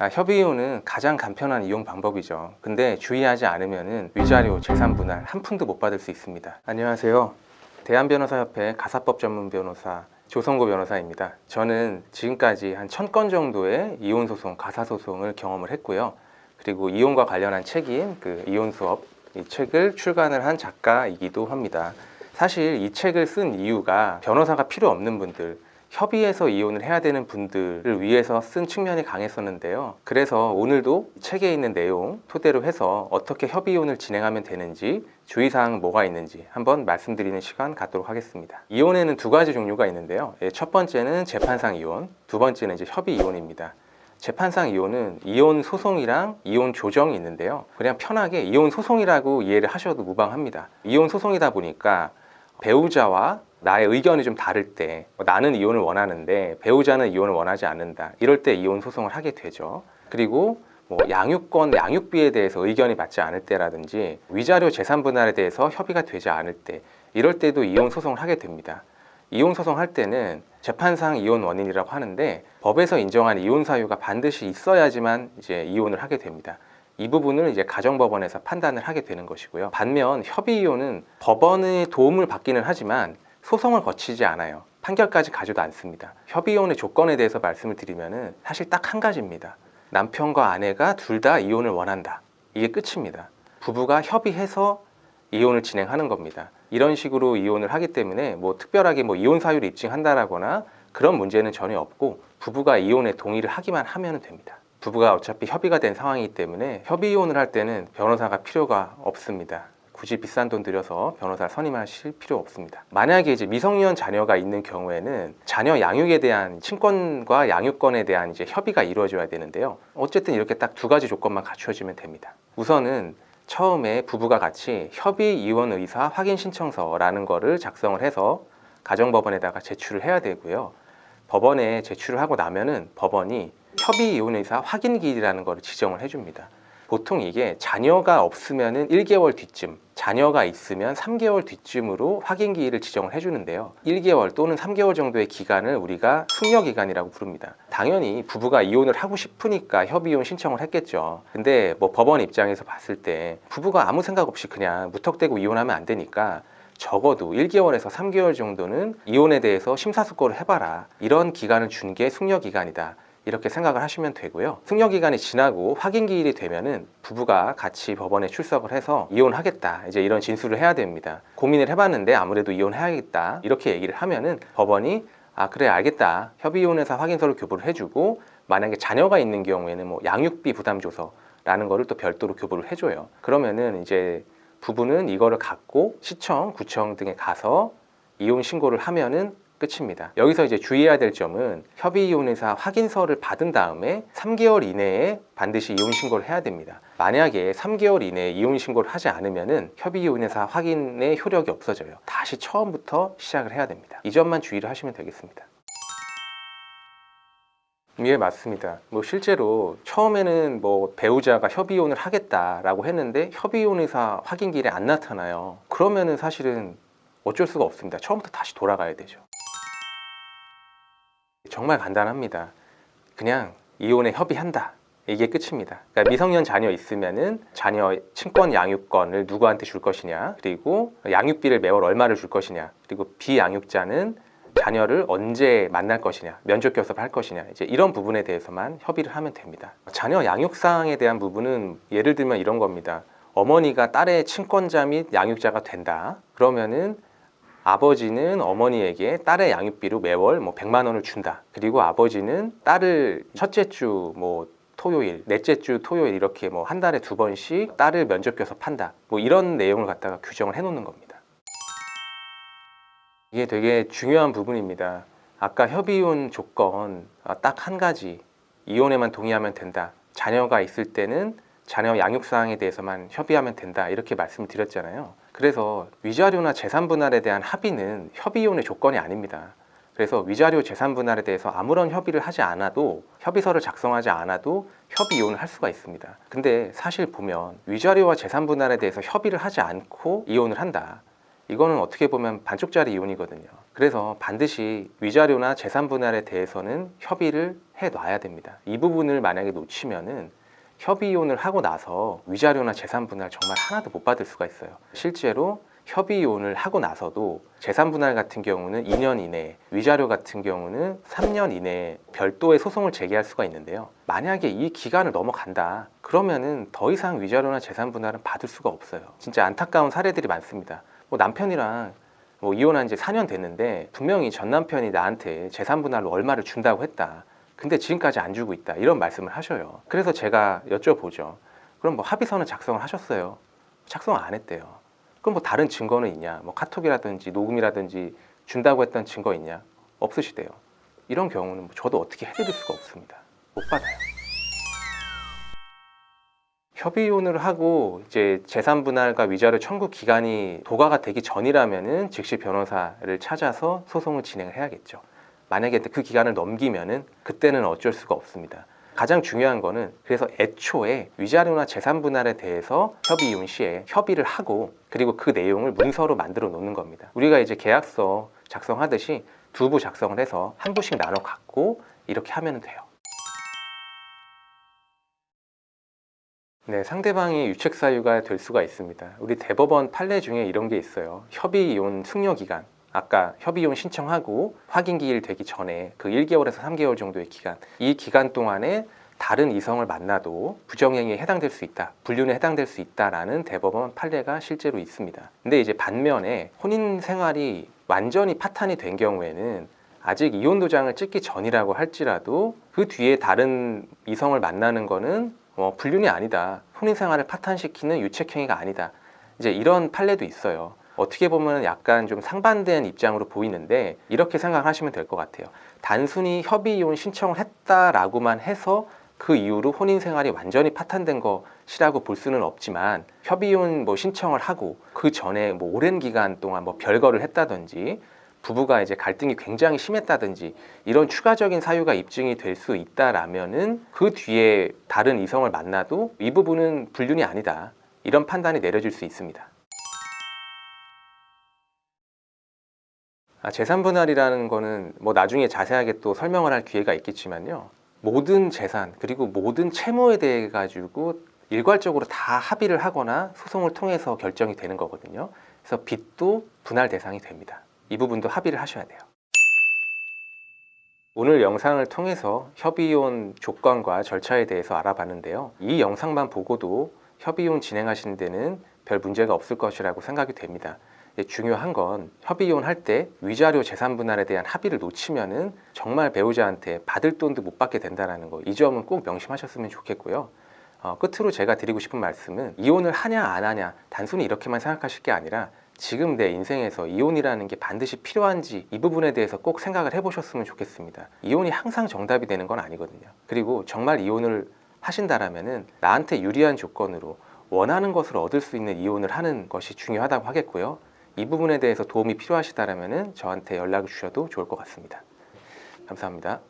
아, 협의이혼은 가장 간편한 이용 방법이죠. 근데 주의하지 않으면은 위자료, 재산 분할 한 푼도 못 받을 수 있습니다. 안녕하세요. 대한변호사협회 가사법 전문 변호사 조성고 변호사입니다. 저는 지금까지 한 천 건 정도의 이혼 소송, 가사 소송을 경험을 했고요. 그리고 이혼과 관련한 책인 그 이혼 수업 이 책을 출간을 한 작가이기도 합니다. 사실 이 책을 쓴 이유가 변호사가 필요 없는 분들, 협의해서 이혼을 해야 되는 분들을 위해서 쓴 측면이 강했었는데요. 그래서 오늘도 책에 있는 내용 토대로 해서 어떻게 협의 이혼을 진행하면 되는지 주의사항 뭐가 있는지 한번 말씀드리는 시간 갖도록 하겠습니다. 이혼에는 두 가지 종류가 있는데요. 예, 첫 번째는 재판상 이혼, 두 번째는 이제 협의 이혼입니다. 재판상 이혼은 이혼 소송이랑 이혼 조정이 있는데요. 그냥 편하게 이혼 소송이라고 이해를 하셔도 무방합니다. 이혼 소송이다 보니까 배우자와 나의 의견이 좀 다를 때 어, 나는 이혼을 원하는데 배우자는 이혼을 원하지 않는다. 이럴 때 이혼 소송을 하게 되죠. 그리고 뭐 양육권, 양육비에 대해서 의견이 맞지 않을 때라든지 위자료 재산 분할에 대해서 협의가 되지 않을 때 이럴 때도 이혼 소송을 하게 됩니다. 이혼 소송 할 때는 재판상 이혼 원인이라고 하는데 법에서 인정한 이혼 사유가 반드시 있어야지만 이제 이혼을 하게 됩니다. 이 부분을 이제 가정법원에서 판단을 하게 되는 것이고요. 반면 협의 이혼은 법원의 도움을 받기는 하지만 소송을 거치지 않아요. 판결까지 가지도 않습니다. 협의 이혼의 조건에 대해서 말씀을 드리면은 사실 딱 한 가지입니다. 남편과 아내가 둘 다 이혼을 원한다. 이게 끝입니다. 부부가 협의해서 이혼을 진행하는 겁니다. 이런 식으로 이혼을 하기 때문에 뭐 특별하게 뭐 이혼 사유를 입증한다라거나 그런 문제는 전혀 없고 부부가 이혼에 동의를 하기만 하면 됩니다. 부부가 어차피 협의가 된 상황이기 때문에 협의 이혼을 할 때는 변호사가 필요가 없습니다. 굳이 비싼 돈 들여서 변호사를 선임하실 필요 없습니다. 만약에 이제 미성년 자녀가 있는 경우에는 자녀 양육에 대한 친권과 양육권에 대한 이제 협의가 이루어져야 되는데요. 어쨌든 이렇게 딱 두 가지 조건만 갖추어지면 됩니다. 우선은 처음에 부부가 같이 협의 이혼 의사 확인 신청서라는 거를 작성을 해서 가정법원에다가 제출을 해야 되고요. 법원에 제출을 하고 나면은 법원이 협의 이혼 의사 확인 기일이라는 거를 지정을 해줍니다. 보통 이게 자녀가 없으면은 1개월 뒤쯤, 자녀가 있으면 3개월 뒤쯤으로 확인 기일을 지정을 해주는데요. 1개월 또는 3개월 정도의 기간을 우리가 숙려 기간이라고 부릅니다. 당연히 부부가 이혼을 하고 싶으니까 협의 이혼 신청을 했겠죠. 근데 뭐 법원 입장에서 봤을 때 부부가 아무 생각 없이 그냥 무턱대고 이혼하면 안 되니까 적어도 1개월에서 3개월 정도는 이혼에 대해서 심사숙고를 해봐라. 이런 기간을 준 게 숙려 기간이다. 이렇게 생각을 하시면 되고요. 숙려 기간이 지나고 확인 기일이 되면은 부부가 같이 법원에 출석을 해서 이혼하겠다. 이제 이런 진술을 해야 됩니다. 고민을 해봤는데 아무래도 이혼해야겠다. 이렇게 얘기를 하면은 법원이 아 그래 알겠다. 협의 이혼에서 확인서를 교부를 해주고 만약에 자녀가 있는 경우에는 뭐 양육비 부담 조서라는 거를 또 별도로 교부를 해줘요. 그러면은 이제 부부는 이거를 갖고 시청, 구청 등에 가서 이혼 신고를 하면은 끝입니다. 여기서 이제 주의해야 될 점은 협의 이혼회사 확인서를 받은 다음에 3개월 이내에 반드시 이혼 신고를 해야 됩니다. 만약에 3개월 이내에 이혼 신고를 하지 않으면은 협의 이혼회사 확인의 효력이 없어져요. 다시 처음부터 시작을 해야 됩니다. 이 점만 주의를 하시면 되겠습니다. 예, 맞습니다. 뭐 실제로 처음에는 뭐 배우자가 협의혼을 하겠다라고 했는데 협의혼 의사 확인 길에 안 나타나요. 그러면은 사실은 어쩔 수가 없습니다. 처음부터 다시 돌아가야 되죠. 정말 간단합니다. 그냥 이혼에 협의한다. 이게 끝입니다. 그러니까 미성년 자녀 있으면은 자녀 친권 양육권을 누구한테 줄 것이냐, 그리고 양육비를 매월 얼마를 줄 것이냐, 그리고 비양육자는 자녀를 언제 만날 것이냐, 면접 교섭을 할 것이냐, 이제 이런 부분에 대해서만 협의를 하면 됩니다. 자녀 양육 사항에 대한 부분은 예를 들면 이런 겁니다. 어머니가 딸의 친권자 및 양육자가 된다. 그러면은 아버지는 어머니에게 딸의 양육비로 매월 뭐 100만 원을 준다. 그리고 아버지는 딸을 첫째 주뭐 토요일, 넷째 주 토요일 이렇게 뭐 한 달에 두 번씩 딸을 면접 교섭한다. 뭐 이런 내용을 갖다가 규정을 해 놓는 겁니다. 이게 되게 중요한 부분입니다. 아까 협의혼 조건 아, 딱한 가지 이혼에만 동의하면 된다. 자녀가 있을 때는 자녀 양육 사항에 대해서만 협의하면 된다. 이렇게 말씀을 드렸잖아요. 그래서 위자료나 재산 분할에 대한 합의는 협의 이혼의 조건이 아닙니다. 그래서 위자료 재산 분할에 대해서 아무런 협의를 하지 않아도 협의서를 작성하지 않아도 협의 이혼을 할 수가 있습니다. 근데 사실 보면 위자료와 재산 분할에 대해서 협의를 하지 않고 이혼을 한다. 이거는 어떻게 보면 반쪽짜리 이혼이거든요. 그래서 반드시 위자료나 재산 분할에 대해서는 협의를 해 놔야 됩니다. 이 부분을 만약에 놓치면은 협의 이혼을 하고 나서 위자료나 재산 분할 정말 하나도 못 받을 수가 있어요. 실제로 협의 이혼을 하고 나서도 재산 분할 같은 경우는 2년 이내에 위자료 같은 경우는 3년 이내에 별도의 소송을 제기할 수가 있는데요. 만약에 이 기간을 넘어간다. 그러면은 더 이상 위자료나 재산 분할은 받을 수가 없어요. 진짜 안타까운 사례들이 많습니다. 뭐 남편이랑 뭐 이혼한 지 4년 됐는데 분명히 전 남편이 나한테 재산 분할로 얼마를 준다고 했다. 근데 지금까지 안 주고 있다. 이런 말씀을 하셔요. 그래서 제가 여쭤보죠. 그럼 뭐 합의서는 작성을 하셨어요? 작성 안 했대요. 그럼 뭐 다른 증거는 있냐? 뭐 카톡이라든지 녹음이라든지 준다고 했던 증거 있냐? 없으시대요. 이런 경우는 뭐 저도 어떻게 해드릴 수가 없습니다. 못 받아요. 협의 이혼을 하고 이제 재산 분할과 위자료 청구 기간이 도과가 되기 전이라면은 즉시 변호사를 찾아서 소송을 진행을 해야겠죠. 만약에 그 기간을 넘기면은 그때는 어쩔 수가 없습니다. 가장 중요한 거는 그래서 애초에 위자료나 재산 분할에 대해서 협의 이혼 시에 협의를 하고 그리고 그 내용을 문서로 만들어 놓는 겁니다. 우리가 이제 계약서 작성하듯이 두 부 작성을 해서 한 부씩 나눠 갖고 이렇게 하면 돼요. 네, 상대방이 유책 사유가 될 수가 있습니다. 우리 대법원 판례 중에 이런 게 있어요. 협의 이혼 숙려 기간. 아까 협의 이혼 신청하고 확인 기일 되기 전에 그 1개월에서 3개월 정도의 기간. 이 기간 동안에 다른 이성을 만나도 부정행위에 해당될 수 있다. 불륜에 해당될 수 있다라는 대법원 판례가 실제로 있습니다. 근데 이제 반면에 혼인 생활이 완전히 파탄이 된 경우에는 아직 이혼 도장을 찍기 전이라고 할지라도 그 뒤에 다른 이성을 만나는 거는 어, 불륜이 아니다. 혼인 생활을 파탄시키는 유책행위가 아니다. 이제 이런 판례도 있어요. 어떻게 보면 약간 좀 상반된 입장으로 보이는데 이렇게 생각하시면 될 것 같아요. 단순히 협의 이혼 신청을 했다라고만 해서 그 이후로 혼인 생활이 완전히 파탄된 것이라고 볼 수는 없지만 협의 이혼 뭐 신청을 하고 그 전에 뭐 오랜 기간 동안 뭐 별거를 했다든지 부부가 이제 갈등이 굉장히 심했다든지 이런 추가적인 사유가 입증이 될 수 있다라면은 그 뒤에 다른 이성을 만나도 이 부분은 불륜이 아니다 이런 판단이 내려질 수 있습니다. 아, 재산 분할이라는 거는 뭐 나중에 자세하게 또 설명을 할 기회가 있겠지만요. 모든 재산 그리고 모든 채무에 대해 가지고 일괄적으로 다 합의를 하거나 소송을 통해서 결정이 되는 거거든요. 그래서 빚도 분할 대상이 됩니다. 이 부분도 합의를 하셔야 돼요. 오늘 영상을 통해서 협의이혼 조건과 절차에 대해서 알아봤는데요. 이 영상만 보고도 협의이혼 진행하시는 데는 별 문제가 없을 것이라고 생각이 됩니다. 예, 중요한 건 협의 이혼 할 때 위자료 재산 분할에 대한 합의를 놓치면은 정말 배우자한테 받을 돈도 못 받게 된다는 거. 이 점은 꼭 명심하셨으면 좋겠고요. 어, 끝으로 제가 드리고 싶은 말씀은 이혼을 하냐 안 하냐 단순히 이렇게만 생각하실 게 아니라 지금 내 인생에서 이혼이라는 게 반드시 필요한지 이 부분에 대해서 꼭 생각을 해보셨으면 좋겠습니다. 이혼이 항상 정답이 되는 건 아니거든요. 그리고 정말 이혼을 하신다라면은 나한테 유리한 조건으로 원하는 것을 얻을 수 있는 이혼을 하는 것이 중요하다고 하겠고요. 이 부분에 대해서 도움이 필요하시다라면은 저한테 연락을 주셔도 좋을 것 같습니다. 감사합니다.